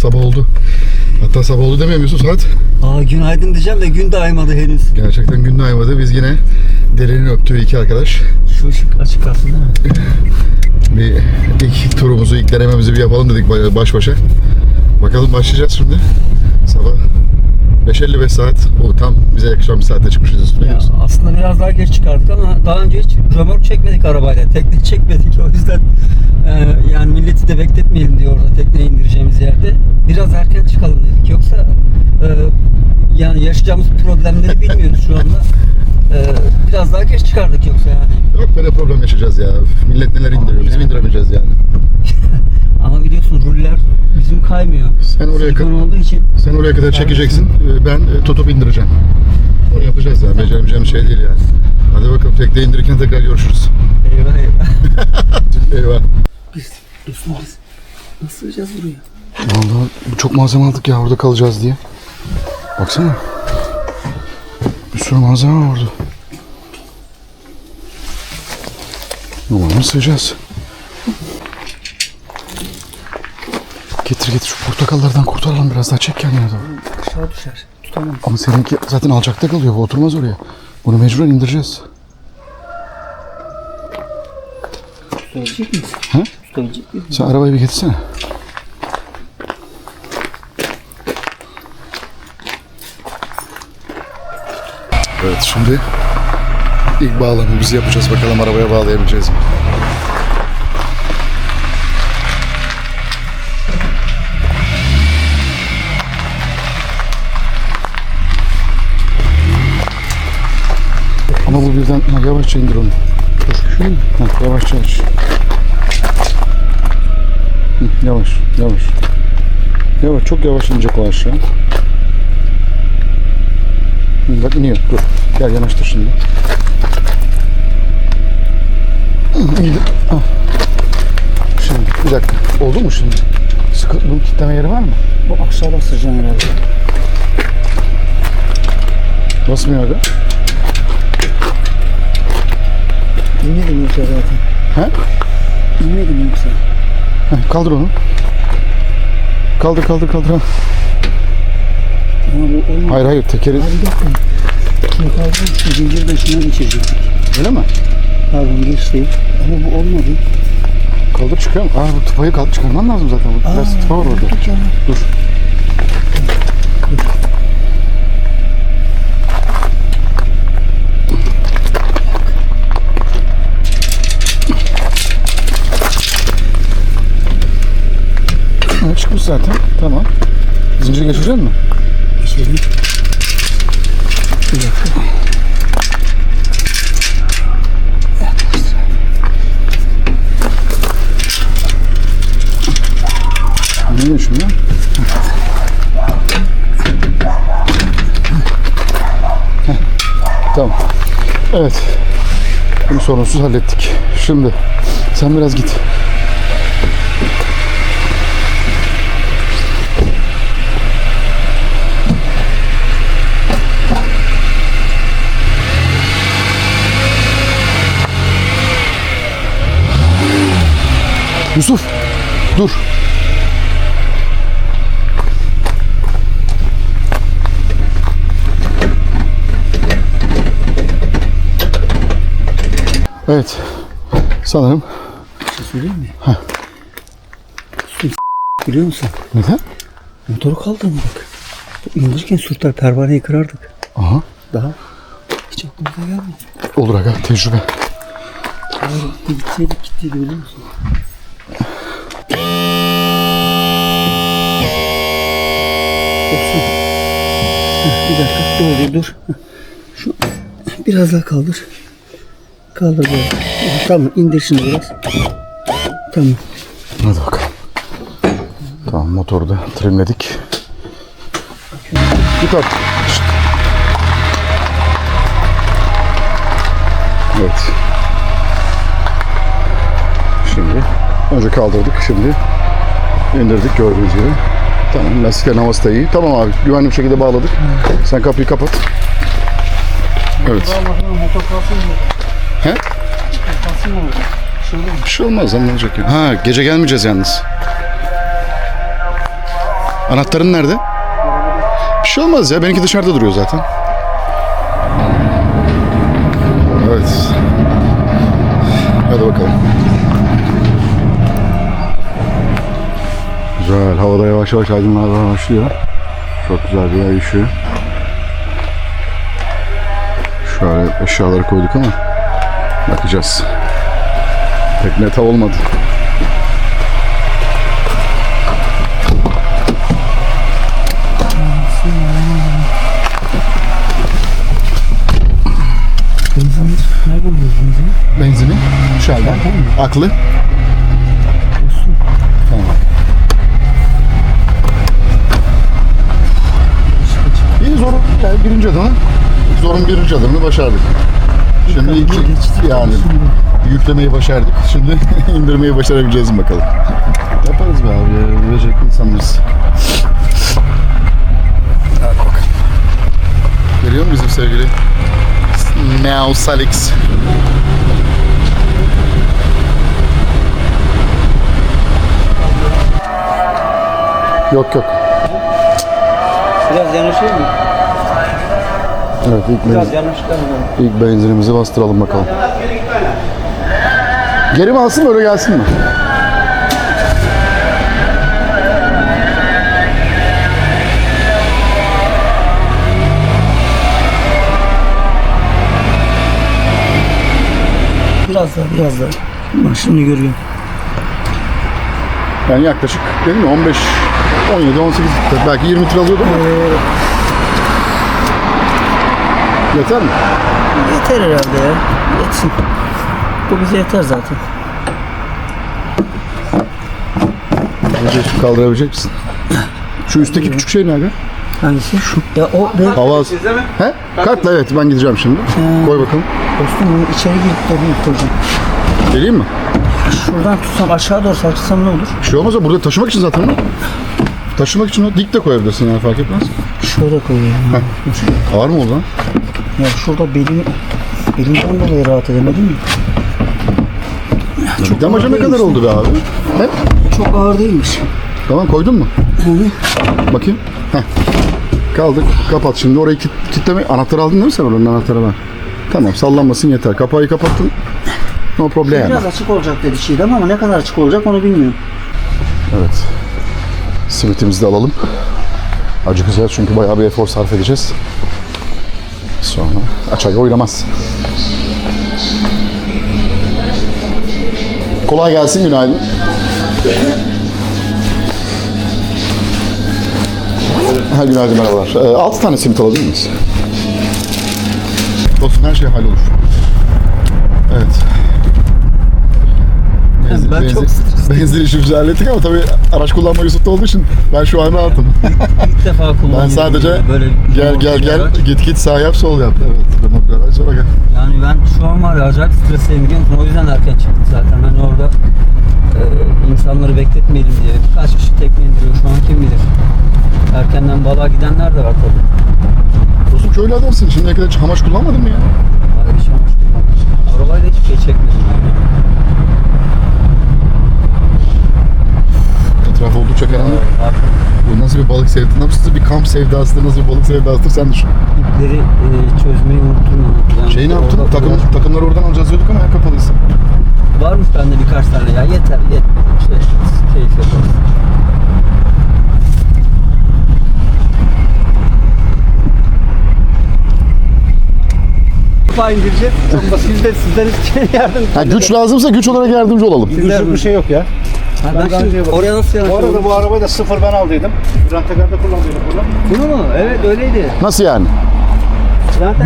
sabah oldu. Hatta sabah oldu demiyor Yusuf saat? Aa günaydın diyeceğim de gün de aymadı henüz. Gerçekten gün aymadı. Biz yine derenin öptüğü iki arkadaş. Şu ışık açık kalsın değil mi? Bir ilk turumuzu, ilk denememizi bir yapalım dedik baş başa. Bakalım başlayacağız şimdi. Sabah 5.55 saat. O tam bize yakışan bir saatte çıkmışız Yusuf. Ne Ya, diyorsun? aslında biraz daha geç çıkardık ama daha önce hiç römork çekmedik arabayla. Tekne çekmedik o yüzden e, yani milleti de bekletmeyelim diye orada tekneyi indireceğimiz yerde. Biraz erken çıkalım dedik. Yoksa e, yani yaşayacağımız problemleri bilmiyoruz şu anda. E, biraz daha geç çıkardık yoksa yani. Yok böyle problem yaşayacağız ya. Millet neler indiriyor. Biz mi indiremeyeceğiz yani? Ama biliyorsun ruller bizim kaymıyor. Sen oraya kadar, olduğu için sen oraya kadar çekeceksin. Ee, Ben e, tutup indireceğim. Onu yapacağız ya. Beceremeyeceğim şey değil yani. Hadi bakalım tekne indirirken tekrar görüşürüz. eyvah eyvah. Eyvah. Biz, Dursun biz nasıl sığacağız buraya? Vallahi çok malzeme aldık ya orada kalacağız diye. Baksana. Bir sürü malzeme var orada. Umarım sığacağız. Getir getir şu portakallardan kurtaralım biraz daha çek kendine doğru. Aşağı düşer. Tutamam. Ama seninki zaten alçakta kalıyor. Bu oturmaz oraya. Bunu mecburen indireceğiz. Tutabilecek miyiz? He? Tutabilecek miyiz? Sen arabayı bir getirsene. Evet şimdi ilk bağlamamızı yapacağız. Bakalım arabaya bağlayabileceğiz mi? Bu birden ha, yavaşça indir onu. Dur. Şunu? Ha, yavaşça aç. Hı, Yavaş, yavaş. Yavaş, çok yavaş inecek o aşağı. Hı, Bak iniyor, dur. Gel yanaştır şimdi. Hı, İndir. Ah. Şimdi, bir dakika. Oldu mu şimdi? Sıkı, bunun kilitleme yeri var mı? Bu aşağı bastıracaksın herhalde. Basmıyor aga. İnmedim yoksa zaten. He? İnmedim yoksa. Heh, kaldır onu. Kaldır, kaldır, kaldır. Ama bu olmadı. Hayır, hayır, tekeri. Abi bir dakika. Şimdi kaldı. Şu zincir başına geçirecektik. Öyle mi? Pardon geçti. Ama bu olmadı. Kaldır çıkıyor mu? Aa, bu tıpayı kaldır çıkarman lazım zaten. Bu Biraz tıpa var orada. ya. Dur. Çıkmış zaten. Tamam. Zinciri geçirecek misin? Geçelim. Bir dakika. Ne şimdi? Tamam. Evet. Bunu sorunsuz hallettik. Şimdi sen biraz git. Yusuf dur. Evet. Sanırım. Bir şey söyleyeyim mi? Su Biliyor musun? Neden? Motoru kaldırmadık. İndirirken sürter pervaneyi kırardık. Aha. Daha hiç aklımıza gelmedi. Olur aga tecrübe. Gitti gitseydik gittiydi biliyor musun? Bir dakika dur dur. Şu biraz daha kaldır. Kaldır biraz. Tamam indir şimdi biraz. Tamam. Hadi bakalım. Tamam motoru da trimledik. Git artık. Evet. Şimdi önce kaldırdık şimdi indirdik gördüğünüz gibi. Tamam lastiklerin havası da iyi. Tamam abi güvenli bir şekilde bağladık. Sen kapıyı kapat. Evet. He? Bir şey olmaz ne olacak ya. Ha gece gelmeyeceğiz yalnız. Anahtarın nerede? Bir şey olmaz ya. Benimki dışarıda duruyor zaten. Yavaş yavaş aydınlanmaya başlıyor. Çok güzel bir ay ışığı. Şöyle eşyaları koyduk ama bakacağız. Pek net olmadı. Benzin nereden buluyoruz benzini? Benzini dışarıdan. Aklı. Tamam. İyi zorun yani birinci adımı. Zorun birinci adımını başardık. Şimdi iki, yani yüklemeyi başardık. Şimdi indirmeyi başarabileceğiz mi bakalım. Yaparız be abi. Becerikli insanlarız. Hadi bakalım. Bizim sevgili Now Salix? Yok yok. Biraz yanaşıyor mu? Evet ilk, Biraz benzin, ilk benzinimizi bastıralım bakalım. Geri mi alsın öyle gelsin mi? Biraz daha biraz daha. Bak şimdi görüyorum. Yani yaklaşık dedim ya 15, 17, 18 litre, belki 20 litre alıyordu ama. Yeter mi? Yeter herhalde ya. Yetsin. Bu bize yeter zaten. Önce kaldırabilecek misin? Şu üstteki küçük şey ne aga? Hangisi? Şu. Ya o be. Hava He? Kartla evet ben gideceğim şimdi. Koy bakalım. Dostum bunu içeri girip de bir koyacağım. Geleyim mi? Şuradan tutsam aşağı doğru sarkıtsam ne olur? Bir şey olmaz ya burada taşımak için zaten mi? Taşımak için o dik de koyabilirsin yani fark etmez. Şöyle koyayım. Ağır mı oldu lan? Ya şurada belim belimden dolayı rahat edemedim mi? Bir damaca ne kadar oldu be abi? He? Çok ağır değilmiş. Tamam koydun mu? Bakayım. Heh. Kaldık. Kapat şimdi orayı kit, kitleme. Anahtarı aldın değil mi sen oranın anahtarı var? Tamam sallanmasın yeter. Kapağı kapattın. No problem. Biraz açık olacak dedi Çiğdem ama ne kadar açık olacak onu bilmiyorum. Evet. Simitimizi de alalım. Acıkacağız çünkü bayağı bir efor sarf edeceğiz. Sonra açayı oynamaz. Kolay gelsin günaydın. Ha, günaydın merhabalar. Ee, 6 tane simit alabilir miyiz? Dostum her şey hallolur. Evet. Benzin, Ben çok benzin, işimizi hallettik ama tabii araç kullanma Yusuf'ta olduğu için ben şu an rahatım. İlk defa kullanıyorum. ben sadece ya, böyle gel gel gel araç. git git sağ yap sol yap. Evet. Remote bir araç sonra gel. Yani ben şu an var ya acayip stresliyim biliyor musun? O yüzden erken çıktık zaten. Hani orada e, insanları bekletmeyelim diye. Birkaç kişi tekne indiriyor şu an kim bilir. Erkenden balığa gidenler de var tabii. Dostum köylü adamsın. Şimdiye kadar hiç hamaç kullanmadın mı ya? Abi hiç olmuş kullanmadım. Arabayla hiçbir şey çekmedim yani. Etraf oldukça karanlık. Bu nasıl bir balık sevdası? Nasıl bir kamp sevdasıdır, nasıl bir balık sevdasıdır sen düşün. ipleri e, çözmeyi unuttum ya. Yani Şeyi ne yaptın? Takım, biraz- takımları oradan alacağız diyorduk ama ya kapalıysa. Varmış bende birkaç tane ya yeter yet şey keyif yaparız. Kapağı indireceğiz. Sonra siz de sizden hiç yardım Ha, güç lazımsa güç olarak yardımcı olalım. Güçlük bir şey yok ya. Ha, Ben ben şimdi oraya nasıl Bu arada bu arabayı da sıfır ben aldıydım. Rentekarda kullandıydım bunu. Bunu mu? Evet öyleydi. Nasıl yani?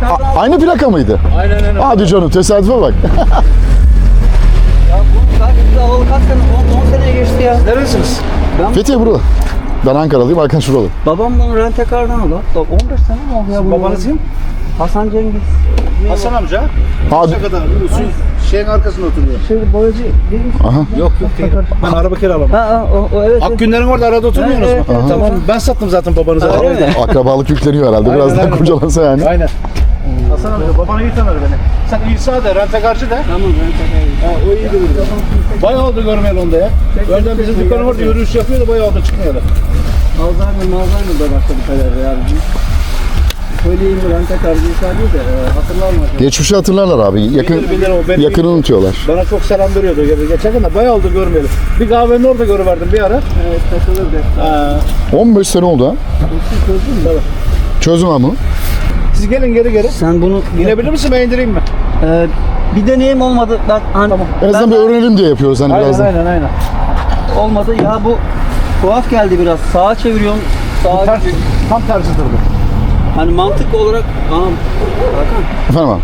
Kaldı. aynı plaka mıydı? Aynen öyle. Hadi canım tesadüfe bak. Ya bu kaç sene? 10, 10 seneye geçti ya. Neresiniz? Fethiye burada. Ben Ankaralıyım, Hakan şuralı. Babam bunu rentekardan aldı. Bak 15 sene mi oldu ya? Babanız kim? Hasan Cengiz. Hasan amca. Ne kadar? Şu şeyin arkasında oturuyor. Şey boyacı değil mi? Aha. Yok yok değil. Ben araba kiralamam. Ha, ha o, o evet. evet. Akgünlerin orada arada oturmuyorsunuz Evet, mu? evet, Tamam ben sattım zaten babanıza Öyle mi? Akrabalık yükleniyor herhalde. Biraz Aynen, daha aynen. kurcalansa yani. Aynen. Hasan amca babanı iyi tanır beni. Sen İsa de rentekarcı de. Tamam rentekar. Ha, o iyi bilir. Bayağı oldu görmeyeli onda ya. Önden bizim dükkanı orada yürüyüş yapıyordu bayağı oldu çıkmıyordu. Alzheimer, Alzheimer da başladı peder yani. Söyleyeyim mi ben tekrar bir ifade de e, hatırlar mı? acaba? Geçmişi hatırlarlar abi. Yakın Bilir, bilir o, yakını unutuyorlar. Bana çok selam veriyordu ge- geçerken de bayağı oldu görmeyeli. Bir kahvenin orada görüverdim bir ara. Evet takılırdı. Ha. 15 sene oldu ha. Usul çözdün mü? Tabii. Çözdüm bunu. Siz gelin geri geri. Sen bunu İnebilir misin ben indireyim mi? e, bir deneyim olmadı. Ben, hani, En azından bir öğrenelim diye yapıyoruz hani Aynen biraz da. aynen aynen. olmadı. Ya bu tuhaf geldi biraz. Sağa çeviriyorum. Sağa Ters, tam tersidir bu. Hani mantık olarak anam Hakan Efendim abi.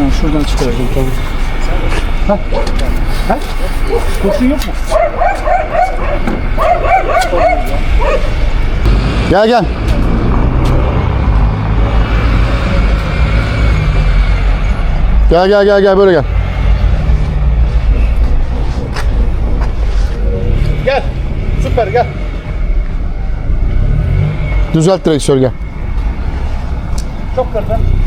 ben şuradan çıkaracağım tabii. Ha? Kurşun yok mu? Gel gel. Gel gel gel gel böyle gel. Gel. Süper gel. Düzelt direksiyonu gel çok kırdım.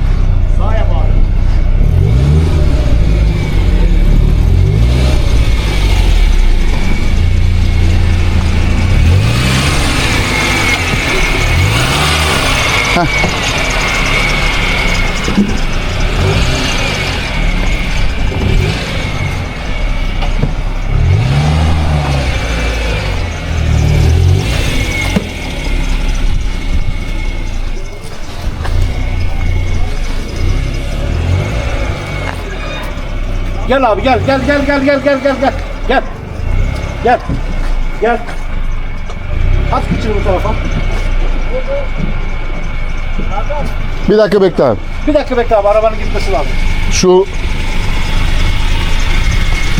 Gel abi gel gel gel gel gel gel gel gel. Gel. Gel. Gel. At kıçını bu tarafa. Bir dakika bekle abi. Bir dakika bekle abi arabanın gitmesi lazım. Şu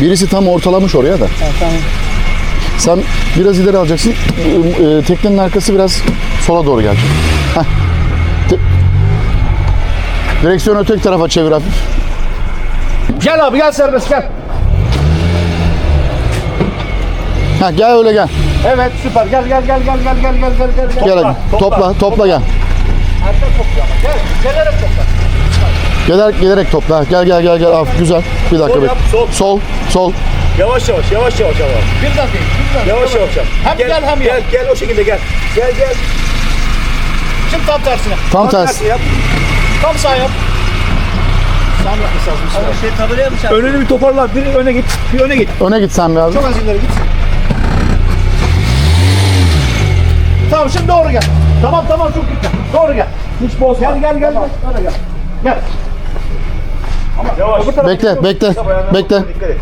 birisi tam ortalamış oraya da. tamam. Sen biraz ileri alacaksın. Ee, teknenin arkası biraz sola doğru gelecek. Heh. Direksiyonu öteki tarafa çevir hafif. Gel abi gel serbest gel. Heh, gel öyle gel. Evet süper gel gel gel gel gel gel gel gel gel. Gel topla, topla, gel. Erken topla ama gel. Gelerek topla. Gelerek gelerek topla. Gel gel gel gel. Hafif güzel. Bir dakika Sol bekle. yap, sol. Sol, sol. Yavaş yavaş, yavaş yavaş ama. Birden değil. Birden. Yavaş yavaş yap. Hem gel, hem gel, yap. gel o şekilde gel. Gel gel. Şimdi tam tersine. Tam Tam tersi. yap. Tam sağ yap. Sağ lazım. Bismillah. Şey tabelaya mı çarptın? Önünü bir toparla. Bir öne git. Bir öne git. Öne git sen biraz. Çok az ileri git. Tamam şimdi doğru gel. Tamam tamam çok gitme. Doğru gel. Hiç bozma. Gel gel gel. gel. Öyle gel. Gel. Yavaş. Öbür tarafa Bekle, bekle, bekle, Dikkat et.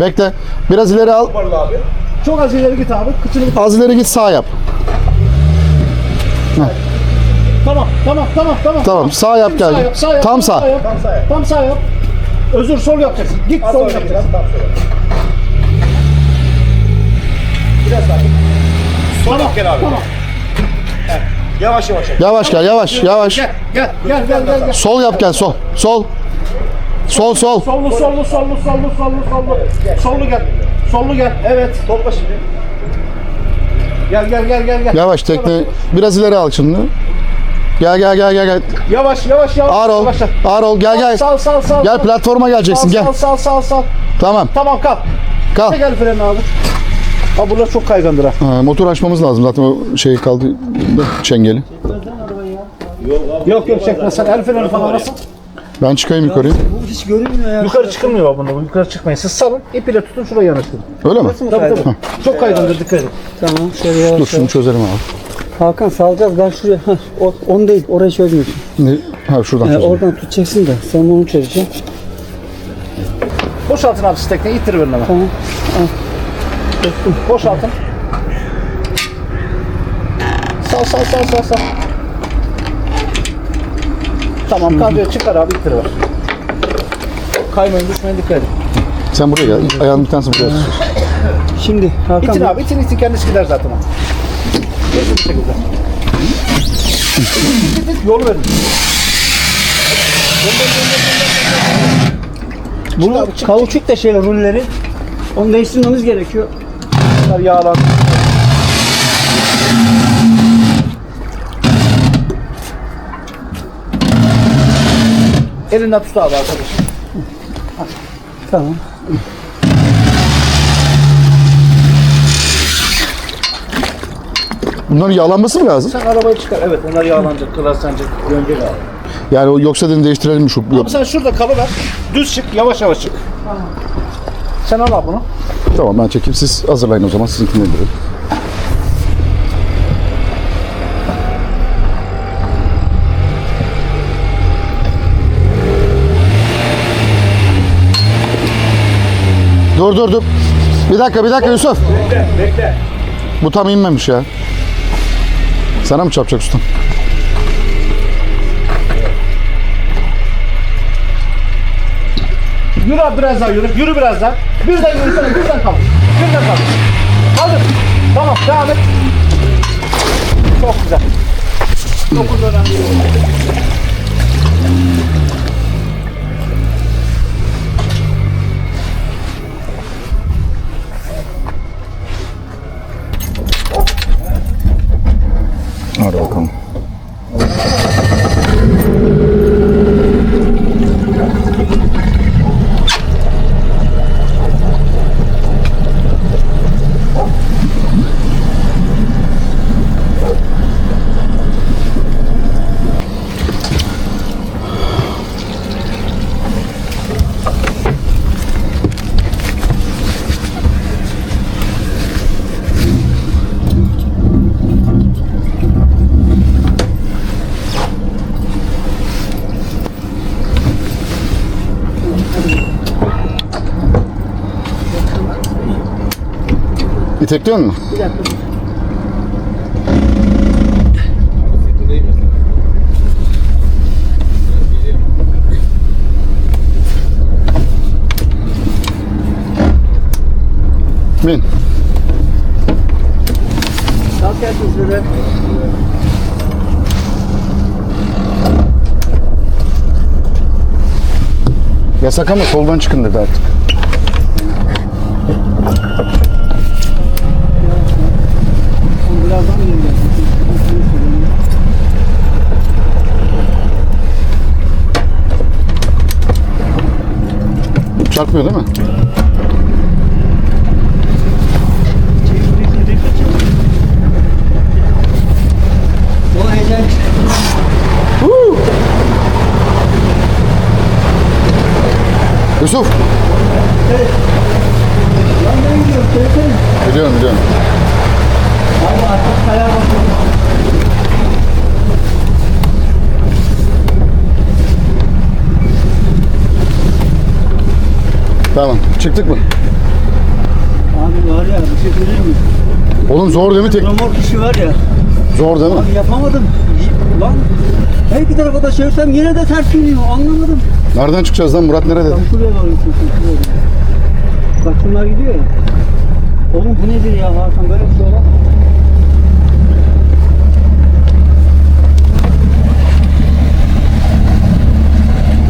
bekle. Biraz ileri al. Toparla abi. Çok az ileri git abi. Kıçını Az ileri git sağ yap. Tamam tamam tamam tamam. Tamam, sağ yap Şimdi gel. Sağ yap, sağ yap, Tam sağ. yap. Tam sağ yap. Tam sağ yap. Özür sol yapacaksın. Git Az sol sonra yapacaksın. Tam sonra. Biraz daha. Sol yap gel abi. Tamam. Yavaş yavaş yap. Yavaş gel, yavaş, yavaş. Gel gel gel gel gel. gel. Sol yap gel, sol. Sol. Sol, sol. Sollu sollu sollu sollu sollu sollu. Sollu gel. Sollu gel. Evet. Topla şimdi. Gel gel gel gel gel. Yavaş tekne. Biraz ileri al şimdi. Gel gel gel gel gel. Yavaş yavaş yavaş. Ağır ol. Yavaş. Ağır ol. Gel gel. Sal sal sal. Gel platforma geleceksin Sal gel. sal sal sal sal. Tamam. Tamam kal. Kal. Gel freni abi. Abi buralar çok kaygandır ha. Ha, motor açmamız lazım zaten o şey kaldı çengeli. Yok yok çekme sen el freni falan nasıl? Ben çıkayım yukarıya. Bu hiç görünmüyor ya. Yukarı çıkılmıyor bunda. Yukarı çıkmayın. Siz salın. ipiyle tutun şuraya yanaştırın. Öyle mi? Tabii tabii. Çok kaygandır dikkat edin. Tamam şöyle yavaş Dur şunu çözelim abi. Hakan salacağız ben şuraya. Heh, o, onu değil orayı çözmüyorsun. Ne? Ha şuradan Ee, çözelim. oradan tutacaksın da sen onu çözeceksin. Boşaltın abi siz tekneyi itiriverin hemen. Tamam. Boşaltın. Sal sal sal sal sal. Tamam kadroya çıkar abi itiriver. Kaymayın düşmeyin dikkat edin. Sen buraya gel. Ayağını bir tanesi buraya tut. Şimdi Hakan İtin abi itin itin kendisi gider zaten o. Yol verin. Bunu Çık kauçuk da şeyler rulleri. Onu değiştirmemiz gerekiyor. Bunlar yağlandı. Elinden tut abi arkadaşım. Tamam. Bunların yağlanması mı lazım? Sen arabayı çıkar. Evet onlar yağlanacak, kırarsanacak, dönecek abi. Yani o yoksa dedim değiştirelim mi şu? Abi sen şurada kalıver. Düz çık, yavaş yavaş çık. Sen al abi bunu. Tamam ben çekeyim. Siz hazırlayın o zaman. Sizinkini indirin. Dur dur dur. Bir dakika bir dakika Yusuf. Bekle, bekle. Bu tam inmemiş ya. Sana mı çarpacak ustam? Yürü abi biraz daha yürü. Yürü biraz daha. Birden yürüsene, birden kaldır. Birden kaldır. Kaldır. Tamam, devam et. Çok güzel. Dokuz önemli. İtekliyor mu? Bir dakika. Bin. Kalk şöyle. Yasak ama soldan çıkın dedi artık. Birazdan geleceğim. Çarpmıyor değil mi? Yusuf. Yandan gidiyor. Söylesene. Biliyorum biliyorum. Abi artık karar bakıyorum. Tamam. Çıktık mı? Abi var ya bir şey söyleyeyim mi? Oğlum zor değil mi tek? Romork işi var ya. Zor değil mi? Abi yapamadım. Lan her iki tarafa da çevirsem yine de ters iniyor. Anlamadım. Nereden çıkacağız lan? Murat nerede? Tam şuraya doğru gitsin. Şuraya doğru. Bak şunlar gidiyor ya. Oğlum bu nedir ya Hakan böyle bir şey olamaz.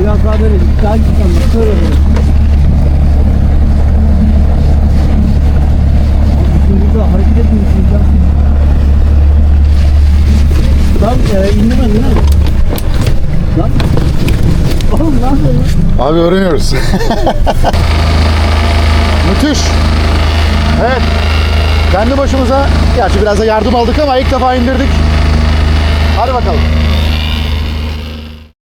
Biraz daha böyle daha gitmem bak şöyle böyle. Şimdi burada hareket etmiyorsun ya. Lan e, indirmedin değil mi? Lan. Oğlum ne yapıyorsun? Öğreniyoruz. Müthiş. Evet. Kendi başımıza, gerçi biraz da yardım aldık ama ilk defa indirdik. Hadi bakalım.